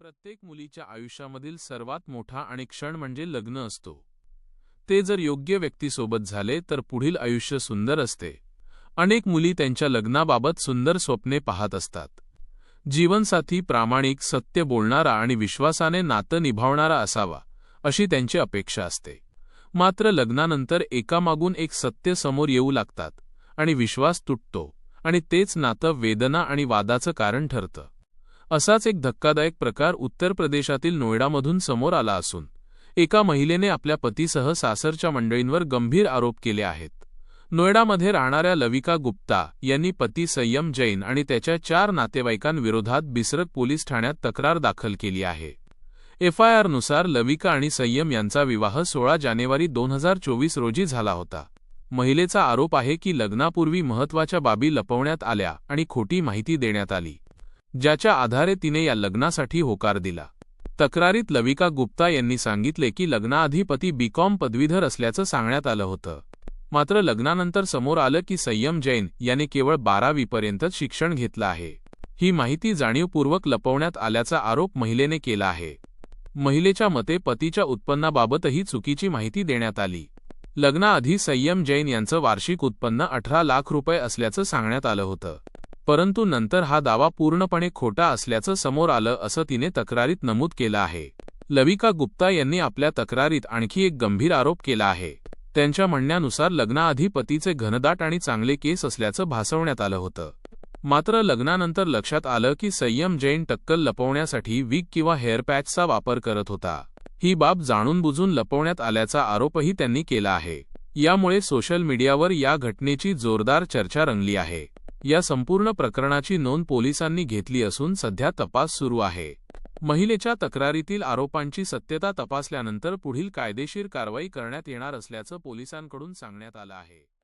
प्रत्येक मुलीच्या आयुष्यामधील सर्वात मोठा आणि क्षण म्हणजे लग्न असतो. ते जर योग्य व्यक्तीसोबत झाले तर पुढील आयुष्य सुंदर असते. अनेक मुली त्यांच्या लग्नाबाबत सुंदर स्वप्ने पाहत असतात. जीवनसाथी प्रामाणिक सत्य बोलणारा आणि विश्वासाने नातं निभावणारा असावा अशी त्यांची अपेक्षा असते. मात्र लग्नानंतर एकामागून एक सत्य समोर येऊ लागतात आणि विश्वास तुटतो आणि तेच नातं वेदना आणि वादाचं कारण ठरतं. असाच एक धक्कादायक प्रकार उत्तर प्रदेशातील नोएडामधून समोर आला असून एका महिलेने आपल्या पतीसह सासरच्या मंडळींवर गंभीर आरोप केले आहेत. नोएडामध्ये राहणाऱ्या लविका गुप्ता यांनी पती संयम जैन आणि त्याच्या चार नातेवाईकांविरोधात बिसरत पोलीस ठाण्यात तक्रार दाखल केली आहे. एफआयआरनुसार लविका आणि संयम यांचा विवाह सोळा जानेवारी दोन हजार चोवीस रोजी झाला होता. महिलेचा आरोप आहे की लग्नापूर्वी महत्त्वाच्या बाबी लपवण्यात आल्या आणि खोटी माहिती देण्यात आली. ज्याच्या आधारे तिने या लग्नासाठी होकार दिला. तक्रारीत लविका गुप्ता यांनी सांगितले की लग्नाआधी पती बीकॉम पदवीधर असल्याचं सांगण्यात आलं होतं. मात्र लग्नानंतर समोर आलं की संयम जैन याने केवळ बारावीपर्यंतच शिक्षण घेतलं आहे. ही माहिती जाणीवपूर्वक लपवण्यात आल्याचा आरोप महिलेने केला आहे. महिलेच्या मते पतीच्या उत्पन्नाबाबतही चुकीची माहिती देण्यात आली. लग्नाआधी संयम जैन यांचं वार्षिक उत्पन्न अठरा लाख रुपये असल्याचं सांगण्यात आलं होतं. परंतु नंतर हा दावा पूर्णपणे खोटा असल्याचं समोर आलं असं तिने तक्रारीत नमूद केलं आहे. लविका गुप्ता यांनी आपल्या तक्रारीत आणखी एक गंभीर आरोप केला आहे. त्यांच्या म्हणण्यानुसार लग्नाआधी पतीचे घनदाट आणि चांगले केस असल्याचं भासवण्यात आलं होतं. मात्र लग्नानंतर लक्षात आलं की संयम जैन टक्कल लपवण्यासाठी विग किंवा हेअरपॅचचा वापर करत होता. ही बाब जाणून बुजून लपवण्यात आल्याचा आरोपही त्यांनी केला आहे. यामुळे सोशल मीडियावर या घटनेची जोरदार चर्चा रंगली आहे. या संपूर्ण प्रकरणाची नोंद पोलिसांनी घेतली असून सध्या तपास सुरू आहे. महिलेच्या तक्रारीतील आरोपांची सत्यता तपासल्यानंतर पुढील कायदेशीर कारवाई करण्यात येणार असल्याचं पोलिसांकडून सांगण्यात आलं आहे.